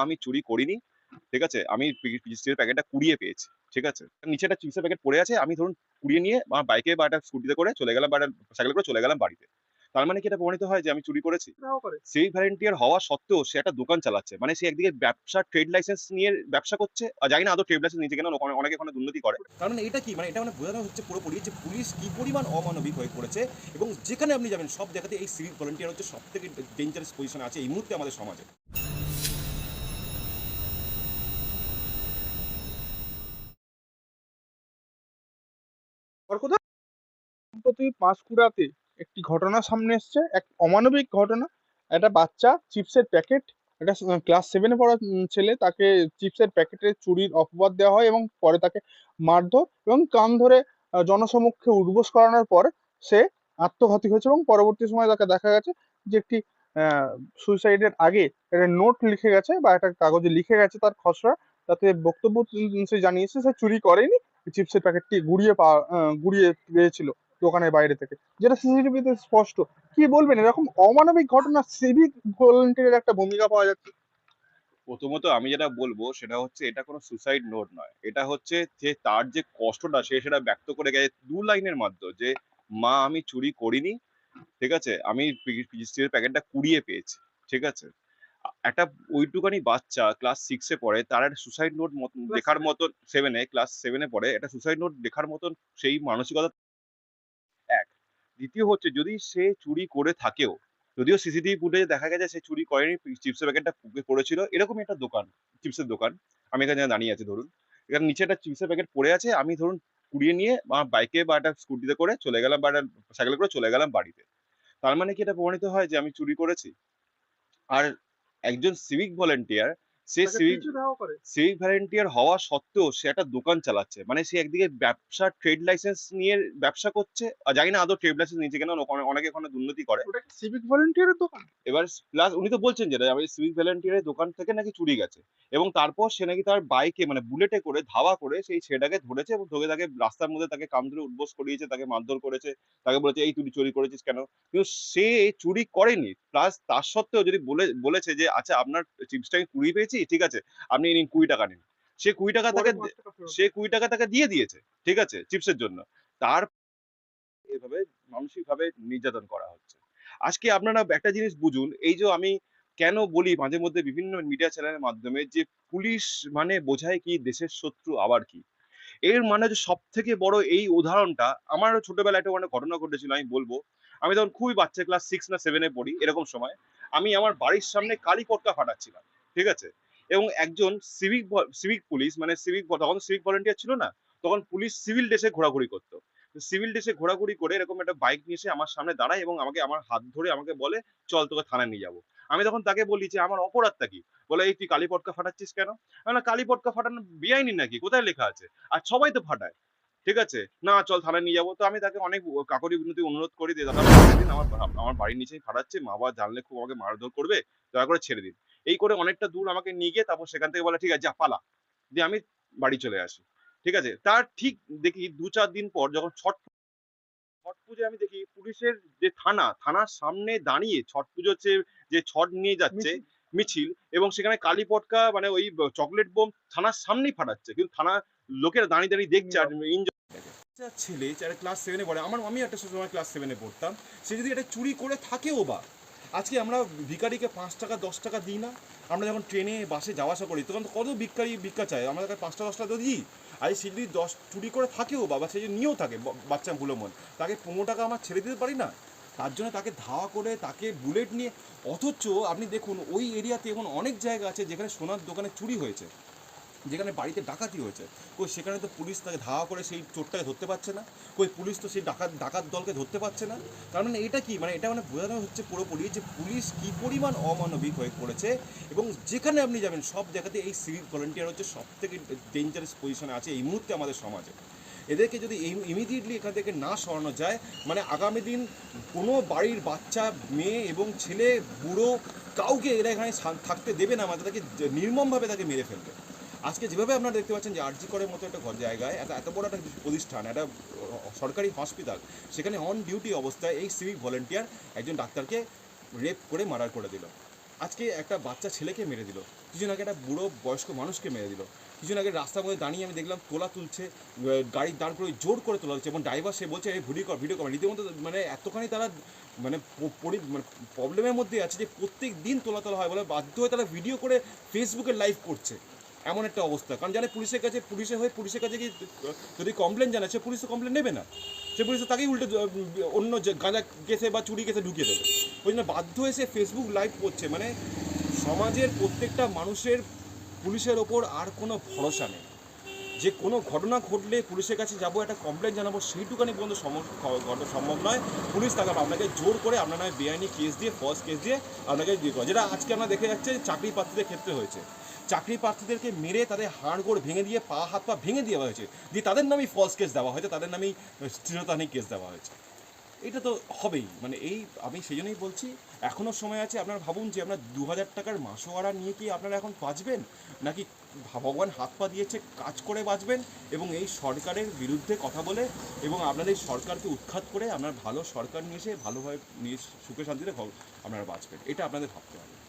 আমি চুরি করিনি ঠিক আছে? আমি চিপসের প্যাকেটটা কুড়িয়ে পেয়েছি ঠিক আছে? নিচে একটা চিপসের প্যাকেট পড়ে আছে আমি ধরুন কুড়িয়ে নিয়ে আমার বাইকে বা একটা স্কুটিতে করে চলে গেলাম বা একটা সাইকেল করে চলে গেলাম বাড়িতে। তার মানে কি এটা প্রমাণিত হয় যে আমি চুরি করেছি? সিভিক ভলেন্টিয়ার হওয়া সত্ত্বেও সে একটা দোকান চালাচ্ছে মানে সে একদিকে ব্যবসা ট্রেড লাইসেন্স নিয়ে ব্যবসা করছে আর জানি না আদৌ ট্রেড লাইসেন্স নিচে কেন অনেকে ওখানে দুর্নীতি করে। কারণ এটা কি? মানে এটা মানে বোঝানো হচ্ছে পুরোপুরি যে পুলিশ কি পরিমাণ অমানবিক হয়ে পড়েছে এবং যেখানে আপনি যাবেন সব জায়গাতে এই সিভিক ভলেন্টিয়ার হচ্ছে সব থেকে ডেঞ্জারাস পজিশন আছে এই মুহূর্তে আমাদের সমাজে। বরকদা সম্প্রতি পাঁশকুড়াতে একটি ঘটনা সামনে এসছে, এক অমানবিক ঘটনা। একটা বাচ্চা চিপসের প্যাকেট, একটা ক্লাস সেভেনে পড়া ছেলে তাকে চিপসের প্যাকেটে চুরির অপবাদ দেওয়া হয় এবং পরে তাকে মারধর এবং কান ধরে জনসমক্ষে উদ্বোস করানোর পর সে আত্মঘাতী হয়েছে এবং পরবর্তী সময় তাকে দেখা গেছে যে একটি সুইসাইডের আগে একটা নোট লিখে গেছে বা একটা কাগজে লিখে গেছে তার খসড়া। তাতে বক্তব্য সে জানিয়েছে সে চুরি করেনি চিপসের প্যাকেটটি গুড়িয়ে পা গুড়িয়ে পেয়েছিল দোকানের বাইরে থেকে। যেটা সিসিটিভিতে স্পষ্ট। কি বলবেন? এরকম অমানবিক ঘটনা সিভিক ভলেন্টিয়ারের একটা ভূমিকা পাওয়া যাচ্ছে। প্রথমত আমি যেটা বলব, সেটা হচ্ছে এটা কোনো সুসাইড নোট নয়। এটা হচ্ছে যে তার যে কষ্টটা, সে সেটা ব্যক্ত করে গেছে দু লাইনের মাধ্যমে যে, মা, আমি চুরি করিনি, ঠিক আছে? আমি চিপসের প্যাকেটটা কুড়িয়ে পেয়েছি, ঠিক আছে? একটা ওইটুকানি বাচ্চা ক্লাস সিক্সে পড়ে তার একটা সুসাইড নোট seven? মতন সেভেনে ক্লাস সেভেনে পড়ে একটা সুসাইড নোট লেখার মতন সেই মানসিকতা এক। দ্বিতীয় হচ্ছে যদি সে চুরি করে থাকেও যদিও সিসিটিভি ফুটেজে দেখা গেছে সে চুরি করেনি চিপসের প্যাকেটটা পড়েছিল এরকমই একটা দোকান চিপসের দোকান আমি এখানে দাঁড়িয়ে আছি ধরুন। এখানে নিচে একটা চিপসের প্যাকেট পড়ে আছে আমি ধরুন কুড়িয়ে নিয়ে আমার বাইকে বা একটা স্কুটিতে করে চলে গেলাম বা একটা সাইকেলে করে চলে গেলাম বাড়িতে। তার মানে কি এটা প্রমাণিত হয় যে আমি চুরি করেছি? আর একজন সিভিক ভলেন্টিয়ার সে সিভিক সিভিক ভলেন্টিয়ার হওয়া সত্ত্বেও সে একটা দোকান চালাচ্ছে। মানে সে একদিকে ব্যবসা ট্রেড লাইসেন্স নিয়ে ব্যবসা করছে। আর জানি না আদৌ ট্রেড লাইসেন্স নিচে কেন অনেকে ওখানে দুর্নীতি করে। সিভিক ভলেন্টিয়ারের দোকান? এবার প্লাস উনি তো বলছেন যেটা আমি সিভিক ভলেন্টিয়ারের দোকান থেকে নাকি চুরি গেছে। এবং তারপর সে নাকি তার বাইকে মানে বুলেটে করে ধাওয়া করে সেই ছেলেটাকে ধরেছে এবং ধরে তাকে রাস্তার মধ্যে তাকে কাম ধরে উদ্বোস করিয়েছে তাকে মারধর করেছে তাকে বলেছে এই তুই চুরি করেছিস কেন? কিন্তু সে চুরি করেনি। প্লাস তার সত্ত্বেও যদি বলে বলেছে যে আচ্ছা আপনার চিপসটা আমি কুড়ি পেয়েছি ঠিক আছে আপনি নিন কুড়ি টাকা নিন। সে কুড়ি টাকা তাকে। সে কুড়ি টাকা তাকে দিয়ে দিয়েছে ঠিক আছে চিপসের জন্য। তার এভাবে মানসিক ভাবে নির্যাতন করা হচ্ছে। আজকে আপনারা একটা জিনিস বুঝুন এই যে আমি কেন বলি মাঝে মধ্যে বিভিন্ন মিডিয়া চ্যানেলের মাধ্যমে যে পুলিশ মানে বোঝায় কি দেশের শত্রু আবার কি? এর মানে যে সব থেকে বড় এই উদাহরণটা আমারও ছোটবেলায় একটা মানে ঘটনা ঘটেছিল আমি বলব। আমি তখন খুবই বাচ্চা ক্লাস সিক্স না সেভেনে পড়ি এরকম সময়। আমি আমার বাড়ির সামনে কালী পটকা ফাটাচ্ছিলাম ঠিক আছে? এবং একজন সিভিক সিভিক পুলিশ মানে সিভিক তখন সিভিক ভলেন্টিয়ার ছিল না, তখন পুলিশ সিভিল ড্রেসে ঘোরাঘুরি করতো। সিভিল ড্রেসে ঘোরাঘুরি করে এরকম একটা বাইক নিয়ে এসে আমার সামনে দাঁড়ায় এবং আমাকে, আমার হাত ধরে আমাকে বলে, চল তোকে থানায় নিয়ে যাব। আমি তখন তাকে বলি যে, আমার অপরাধটা কি? বলে, এই তুই কালী পটকা ফাটাচ্ছিস কেন? কালী পটকা ফাটানো বেআইনি নাকি? কোথায় লেখা আছে? আর সবাই তো ফাটায়। ঠিক আছে? না চল থানায় নিয়ে যাব। তো আমি তাকে অনেক কাকরি বিনতি অনুরোধ করি যে দাদা ছেড়ে দিন আমার আমার বাড়ির নিচেই ফাটাচ্ছে মা বাবা জানলে খুব আমাকে মারধর করবে দয়া করে ছেড়ে দিন। এই করে অনেকটা দূর আমাকে নিয়ে গিয়ে তারপর সেখান থেকে বলে ঠিক আছে যা পালা। দিয়ে আমি বাড়ি চলে আসি। ঠিক আছে? তার ঠিক দেখি দু চার দিন পর যখন ছট ছট পুজো আমি দেখি পুলিশের যে থানা থানার সামনে দাঁড়িয়ে ছট পুজো হচ্ছে যে ছট নিয়ে যাচ্ছে মিছিল। মিছিল এবং সেখানে কালী পটকা মানে ওই চকলেট বোম থানার সামনেই ফাটাচ্ছে। কিন্তু থানা লোকেরা দাঁড়িয়ে দাঁড়িয়ে দেখছে আর বাচ্চা ছেলে যারা ক্লাস সেভেনে পড়ে, আমার আমি একটা সময় ক্লাস সেভেনে পড়তাম, সে যদি এটা চুরি করে থাকেও বা, আজকে আমরা ভিকারিকে পাঁচ টাকা, দশ টাকা দিই না, আমরা যখন ট্রেনে বাসে যাওয়া আসা করি, তখন কত ভিক্ষারি, ভিক্ষা চায়, আমরা তাকে পাঁচটা দশটা তো দিই। আর সে যদি দশ চুরি করে থাকেও বা বা সে যদি নিয়েও থাকে বাচ্চা ভুলো মন, তাকে পনেরো টাকা আমার ছেড়ে দিতে পারি না। তার জন্য তাকে ধাওয়া করে, তাকে বুলেট নিয়ে, অথচ আপনি দেখুন, ওই এরিয়াতে এখন অনেক জায়গা আছে যেখানে সোনার দোকানে চুরি হয়েছে। যেখানে বাড়িতে ডাকাতি হয়েছে, কই সেখানে তো পুলিশ তাকে ধাওয়া করে সেই চোরটাকে ধরতে পারছে না? কই পুলিশ তো সেই ডাকাত ডাকাত দলকে ধরতে পারছে না? তার মানে এটা কি? মানে এটা মানে বোঝানো হচ্ছে পুরোপুরি যে পুলিশ কি পরিমাণ অমানবিক হয়ে পড়েছে এবং যেখানে আপনি যাবেন, সব জায়গাতে এই সিভিক ভলেন্টিয়ার হচ্ছে সব থেকে ডেঞ্জারাস পজিশনে আছে এই মুহূর্তে আমাদের সমাজে। এদেরকে যদি ইমিডিয়েটলি এখান থেকে না সরানো যায় মানে আগামী দিন কোনো বাড়ির বাচ্চা, মেয়ে এবং ছেলে, বুড়ো কাউকে এরা এখানে থাকতে দেবে না মানে তাদেরকে নির্মমভাবে তাকে মেরে ফেলবে। আজকে যেভাবে আপনারা দেখতে পাচ্ছেন যে আরজি করের মতো একটা জায়গায়, একটা এত বড় একটা প্রতিষ্ঠান, একটা সরকারি হসপিটাল, সেখানে অন ডিউটি অবস্থায় এই সিভিক ভলেন্টিয়ার একজন ডাক্তারকে রেপ করে মার্ডার করে দিল। আজকে একটা বাচ্চা ছেলেকে মেরে দিল, কিছুদিন আগে একটা বুড়ো বয়স্ক মানুষকে মেরে দিল। কিছুদিন আগে রাস্তার মধ্যে দাঁড়িয়ে আমি দেখলাম তোলা তুলছে গাড়ি দাঁড় করে জোর করে তোলা হচ্ছে এবং ড্রাইভার সে বলছে এই ভিডিও কর ভিডিও কর। রীতিমতো মানে এতখানি তারা মানে মানে প্রবলেমের মধ্যে আছে যে প্রত্যেক দিন তোলা তোলা হয় বলে বাধ্য হয়ে তারা ভিডিও করে ফেসবুকে লাইভ করছে। এমন একটা অবস্থা। কারণ জানে পুলিশের কাছে, পুলিশের হয়ে পুলিশের কাছে কি যদি কমপ্লেন জানায়, সে পুলিশ তো কমপ্লেন নেবে না। সে পুলিশ তাকেই উল্টে অন্য গাঁজা কেসে বা চুরি কেসে ঢুকিয়ে দেবে। ওই জন্য বাধ্য হয়ে সে ফেসবুক লাইভ করছে। মানে সমাজের প্রত্যেকটা মানুষের পুলিশের ওপর আর কোনো ভরসা নেই। যে কোনো ঘটনা ঘটলে পুলিশের কাছে যাব, একটা কমপ্লেন জানাব, সেইটুকানি পর্যন্ত সম্ভব নয়। পুলিশ তাকে আপনাকে জোর করে আপনার বেআইনি কেস দিয়ে ফলস কেস দিয়ে আপনাকে করে। যেটা আজকে আমরা দেখে যাচ্ছে চাকরি প্রার্থীদের ক্ষেত্রে হয়েছে। চাকরি প্রার্থীদেরকে মেরে তাদের হাড় গোড় ভেঙে দিয়ে, পা, হাত, পা ভেঙে দেওয়া হয়েছে। দিয়ে তাদের নামেই ফলস কেস দেওয়া হয়েছে, তাদের নামেই স্থিরতাহানি কেস দেওয়া হয়েছে। এটা তো হবেই। মানে এই, আমি সেই জন্যই বলছি এখনও সময় আছে, আপনারা ভাবুন যে আপনার দু হাজার টাকার মাসোয়ারা নিয়ে কি আপনারা এখন বাঁচবেন? নাকি ভগবান হাত পা দিয়েছে, কাজ করে বাঁচবেন? এবং এই সরকারের বিরুদ্ধে কথা বলে, এবং আপনাদের সরকারকে উৎখাত করে, আপনার ভালো সরকার নিয়ে এসে, ভালোভাবে নিয়ে সুখে শান্তিতে আপনারা বাঁচবেন। এটা আপনাদের ভাবতে হবে।